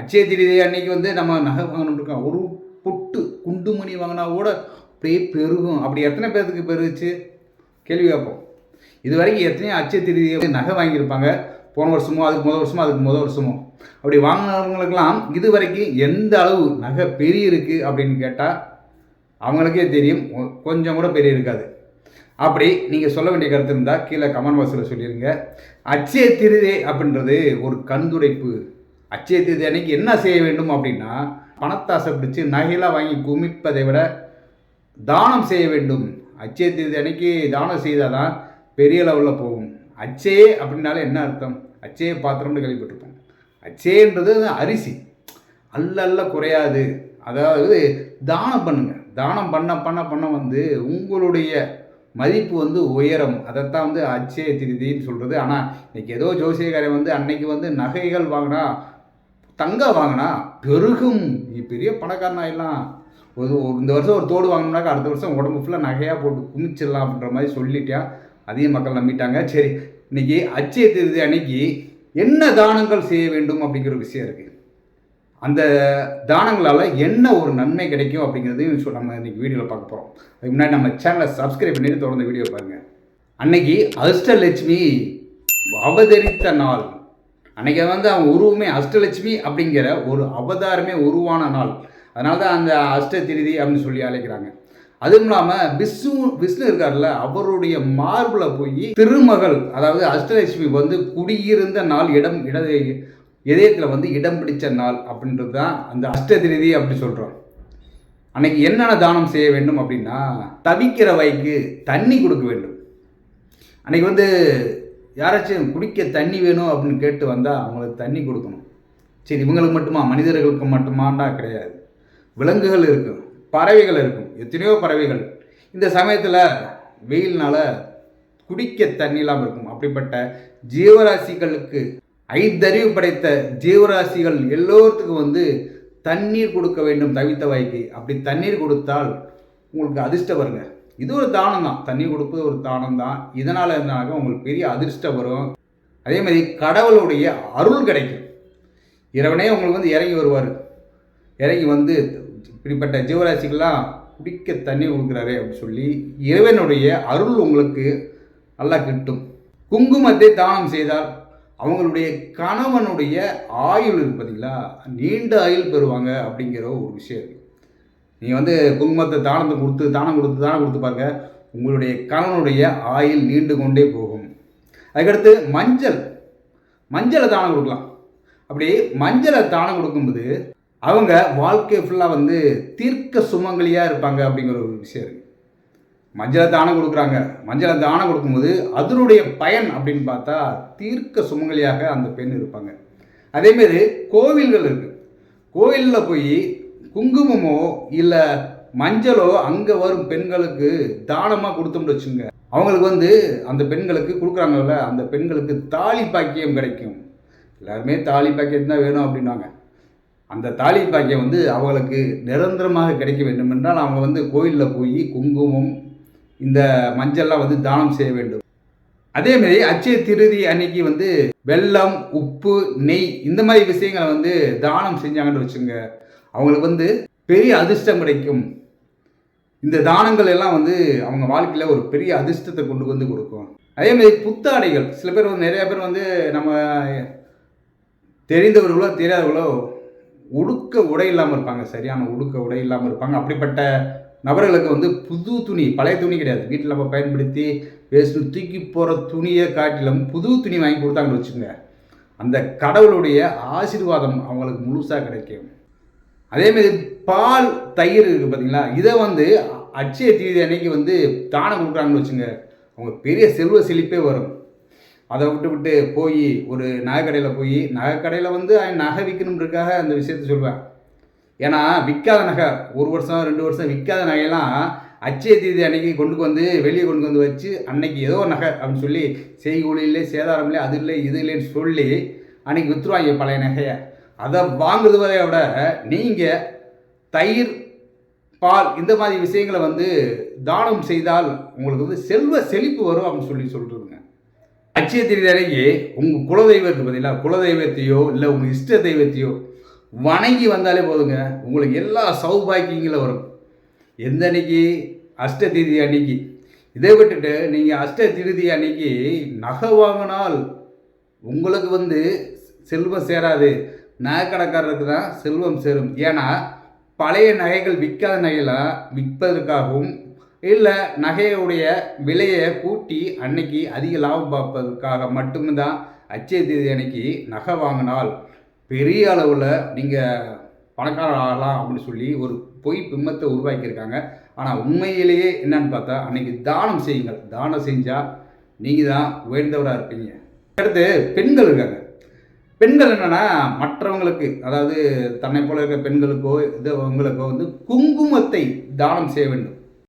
அச்சய திருதி அன்னைக்கு வந்து நம்ம நகை வாங்கணும்னு இருக்கோம் ஒரு பொட்டு குண்டுமணி வாங்கினா கூட அப்படியே பெருகும். அப்படி எத்தனை பேர்த்துக்கு பெருகுச்சு? கேள்வி கேட்போம். இது வரைக்கும் எத்தனையோ அச்சய திருதி நகை வாங்கியிருப்பாங்க. போன வருஷமோ அதுக்கு முதல் வருஷமோ அதுக்கு முதல் வருஷமோ. அப்படி வாங்கினவங்களுக்கெல்லாம் இது வரைக்கும் எந்த அளவு நகை பெரிய இருக்குது அப்படின்னு கேட்டால் அவங்களுக்கே தெரியும். கொஞ்சம் கூட பெரிய இருக்காது. அப்படி நீங்கள் சொல்ல வேண்டிய கருத்து இருந்தால் கீழே கமெண்ட் பாக்ஸில் சொல்லிடுங்க அச்சய திருதே அப்படின்றது ஒரு கண்துடைப்பு அச்சய தேதி அன்னைக்கு என்ன செய்ய வேண்டும் அப்படின்னா பணத்தாசை பிடிச்சி நகையெல்லாம் வாங்கி குமிப்பதை விட தானம் செய்ய வேண்டும். அச்சய திருதி அன்னைக்கு தானம் செய்தால் தான் பெரிய லெவலில் போகும். அச்சே அப்படின்னாலே என்ன அர்த்தம்? அச்சய பாத்திரம்னு கேள்விப்பட்டிருப்போம். அச்சேன்றது அரிசி. அல்ல அல்ல குறையாது. அதாவது தானம் பண்ணுங்க. தானம் பண்ண பண்ண பண்ண வந்து உங்களுடைய மதிப்பு வந்து உயரம். அதைத்தான் வந்து அச்சய திருதின்னு சொல்கிறது ஆனால் இன்னைக்கு ஏதோ ஜோசியக்காரன் வந்து அன்னைக்கு வந்து நகைகள் வாங்கினா தங்கம் வாங்கினா பெருகும். நீ பெரிய பணக்காரனா எல்லாம். ஒரு இந்த வருஷம் ஒரு தோடு வாங்கினாக்கா அடுத்த வருஷம் உடம்பு ஃபுல்லாக நகையாக போட்டு குமிச்சிடலாம் அப்படின்ற மாதிரி சொல்லிட்டேன் அதையும் மக்கள் நம்பிட்டாங்க. சரி இன்னைக்கு அச்சய திருதி அன்னைக்கு என்ன தானங்கள் செய்ய வேண்டும் அப்படிங்கிற ஒரு விஷயம் இருக்குது அந்த தானங்களால் என்ன ஒரு நன்மை கிடைக்கும் அப்படிங்கிறதையும் நம்ம இன்னைக்கு வீடியோவில் பார்க்க போகிறோம் அதுக்கு முன்னாடி நம்ம சேனலை சப்ஸ்கிரைப் பண்ணிட்டு தொடர்ந்து வீடியோ பாருங்கள் அன்னைக்கு அஷ்டலட்சுமி அவதரித்த நாள். அன்றைக்கி வந்து அவங்க உருவமே அஷ்டலட்சுமி அப்படிங்கிற ஒரு அவதாரமே உருவான நாள். அதனால தான் அந்த அஷ்ட திருதி அப்படின்னு சொல்லி அழைக்கிறாங்க. அதுவும் இல்லாமல் விஷ்ணு விஷ்ணு இருக்கார்ல அவருடைய மார்பில் போய் திருமகள் அதாவது அஷ்டலட்சுமி வந்து குடியிருந்த நாள் இடம் இட இதயத்தில் வந்து இடம் பிடித்த நாள் அப்படின்றது தான் அந்த அஷ்ட திருதி அப்படி சொல்கிறோம் அன்னைக்கு என்னென்ன தானம் செய்ய வேண்டும் அப்படின்னா தவிக்கிற வைக்கு தண்ணி கொடுக்க வேண்டும். அன்னைக்கு வந்து யாராச்சும் குடிக்க தண்ணி வேணும் அப்படின்னு கேட்டு வந்தால் அவங்களுக்கு தண்ணி கொடுக்கணும். சரி இவங்களுக்கு மட்டுமா? மனிதர்களுக்கு மட்டுமாண்டா கிடையாது. விலங்குகள் இருக்கும் பறவைகள் இருக்கும் எத்தனையோ பறவைகள். இந்த சமயத்தில் வெயில்னால் குடிக்க தண்ணி இல்லாமல் இருக்கும். அப்படிப்பட்ட ஜீவராசிகளுக்கு ஐந்தறிவு படைத்த ஜீவராசிகள் எல்லோருத்துக்கும் வந்து தண்ணீர் கொடுக்க வேண்டும் தவித்த வாய்க்கு. அப்படி தண்ணீர் கொடுத்தால் உங்களுக்கு அதிர்ஷ்டம் வருங்க. இது ஒரு தானம் தான் தண்ணி கொடுப்பது ஒரு தானம் தான் இதனால் இருந்தாக்க உங்களுக்கு பெரிய அதிர்ஷ்டம் வரும். அதே மாதிரி கடவுளுடைய அருள் கிடைக்கும். இறைவனே உங்களுக்கு வந்து இறங்கி வருவார். இறங்கி வந்து இப்படிப்பட்ட ஜீவராசிகள்லாம் குடிக்க தண்ணி கொடுக்குறாரு அப்படின்னு சொல்லி இறைவனுடைய அருள் உங்களுக்கு நல்லா கிட்டும். குங்குமத்தை தானம் செய்தால் அவங்களுடைய கணவனுடைய ஆயுள் இருக்கு பார்த்தீங்களா நீண்ட ஆயுள் பெறுவாங்க அப்படிங்கிற ஒரு விஷயம் இருக்கு. நீ வந்து குங்குமத்தை தானத்தை கொடுத்து தானம் கொடுத்து தானம் கொடுத்து பாருங்க உங்களுடைய கணவனுடைய ஆயுள் நீண்டு கொண்டே போகும். அதுக்கடுத்து மஞ்சள். மஞ்சளை தானம் கொடுக்கலாம். அப்படி மஞ்சளை தானம் கொடுக்கும்போது அவங்க வாழ்க்கை ஃபுல்லாக வந்து தீர்க்க சுமங்கலியாக இருப்பாங்க அப்படிங்கிற ஒரு விஷயம் இருக்குது மஞ்சளை தானம் கொடுக்குறாங்க. மஞ்சளை தானம் கொடுக்கும்போது அதனுடைய பயன் அப்படின்னு பார்த்தா தீர்க்க சுமங்கலியாக அந்த பெண் இருப்பாங்க. அதேமாரி கோவில்கள் இருக்குது கோவிலில் போய் குங்குமமோ இல்லை மஞ்சளோ அங்கே வரும் பெண்களுக்கு தானமாக கொடுத்தோம்னு வச்சுங்க. அவங்களுக்கு வந்து அந்த பெண்களுக்கு கொடுக்குறாங்கல்ல அந்த பெண்களுக்கு தாலி பாக்கியம் கிடைக்கும். எல்லாருமே தாலி பாக்கியம் தான் வேணும் அப்படின்னாங்க. அந்த தாலி பாக்கியம் வந்து அவங்களுக்கு நிரந்தரமாக கிடைக்க வேண்டும் என்றால் அவங்க வந்து கோயிலில் போய் குங்குமம் இந்த மஞ்சள்லாம் வந்து தானம் செய்ய வேண்டும். அதேமாரி அச்சய திருதி அன்னைக்கு வந்து வெல்லம் உப்பு நெய் இந்த மாதிரி விஷயங்களை வந்து தானம் செஞ்சாங்கன்னு வச்சுங்க. அவங்களுக்கு வந்து பெரிய அதிர்ஷ்டம் கிடைக்கும். இந்த தானங்கள் எல்லாம் வந்து அவங்க வாழ்க்கையில் ஒரு பெரிய அதிர்ஷ்டத்தை கொண்டு வந்து கொடுக்கும். அதே மாதிரி புத்தாடைகள் சில பேர் வந்து நிறைய பேர் வந்து நம்ம தெரிந்தவர்களோ தெரியாதவர்களோ உடுக்க உடை இல்லாமல் இருப்பாங்க. சரியான உடுக்க உடை இல்லாமல் இருப்பாங்க. அப்படிப்பட்ட நபர்களுக்கு வந்து புது துணி பழைய துணி கிடையாது. வீட்டில் நம்ம பயன்படுத்தி வேஸ்ட்டு தூக்கி போகிற துணியை காட்டிலும் புது துணி வாங்கி கொடுத்தாங்கன்னு வச்சுக்கோங்க. அந்த கடவுளுடைய ஆசீர்வாதம் அவங்களுக்கு முழுசாக கிடைக்கும். அதேமாரி பால் தயிர் இருக்குது பார்த்தீங்களா இதை வந்து அட்சய தீதி அன்னைக்கு வந்து தானம் கொடுக்குறாங்கன்னு வச்சுங்க அவங்க பெரிய செல்வ செழிப்பே வரும். அதை விட்டு விட்டு போய் ஒரு நகைக்கடையில் போய் நகைக்கடையில் வந்து அவன் நகை விற்கணுன்றதுக்காக அந்த விஷயத்த சொல்லுவேன் ஏன்னா விற்காத நகை ஒரு வருஷம் ரெண்டு வருஷம் விற்காத நகையெல்லாம் அச்சய தீதி அன்னைக்கு கொண்டு வந்து வெளியே கொண்டு வந்து வச்சு அன்னைக்கு ஏதோ ஒரு நகை அப்படின்னு சொல்லி செய்கூலி இல்லை சேதாரம் இல்லை அது இல்லை இது இல்லைன்னு சொல்லி அன்னைக்கு விற்றுருவாங்க பழைய நகையை. அதை வாங்குறதை விட நீங்கள் தயிர் பால் இந்த மாதிரி விஷயங்களை வந்து தானம் செய்தால் உங்களுக்கு வந்து செல்வ செழிப்பு வரும் அப்படின்னு சொல்லி சொல்கிறதுங்க அச்சய திருதி உங்கள் குலதெய்வத்துக்கு பார்த்தீங்களா குலதெய்வத்தையோ இல்லை உங்கள் இஷ்ட தெய்வத்தையோ வணங்கி வந்தாலே போதுங்க. உங்களுக்கு எல்லா சௌபாக்கியங்களும் வரும். எந்த அன்னைக்கு? அஷ்ட தீதி அன்னைக்கு. இதை விட்டுட்டு நீங்கள் அஷ்ட திருதி அன்னைக்கு நகை வாங்கினால் உங்களுக்கு வந்து செல்வம் சேராது. நகைக்கடைக்காரருக்கு தான் செல்வம் சேரும். ஏன்னா பழைய நகைகள் விற்காத நகையெல்லாம் விற்பதற்காகவும் இல்லை நகையுடைய விலையை கூட்டி அன்னைக்கு அதிக லாபம் பார்ப்பதற்காக மட்டும்தான் அச்சய தேதி அன்னைக்கு நகை வாங்கினால் பெரிய அளவில் நீங்கள் பணக்காரர் ஆகலாம் அப்படின்னு சொல்லி ஒரு பொய் பிம்பத்தை உருவாக்கியிருக்காங்க. ஆனால் உண்மையிலேயே என்னன்னு பார்த்தா அன்னைக்கு தானம் செய்யுங்கள். தானம் செஞ்சால் நீங்கள் தான் உயர்ந்தவராக இருப்பீங்க. அடுத்து பெண்கள் இருக்காங்க. பெண்கள் என்னன்னா மற்றவங்களுக்கு அதாவது தன்னை போல இருக்கிற பெண்களுக்கோ இது அவங்களுக்கோ வந்து குங்குமத்தை தானம் செய்ய வேண்டும்.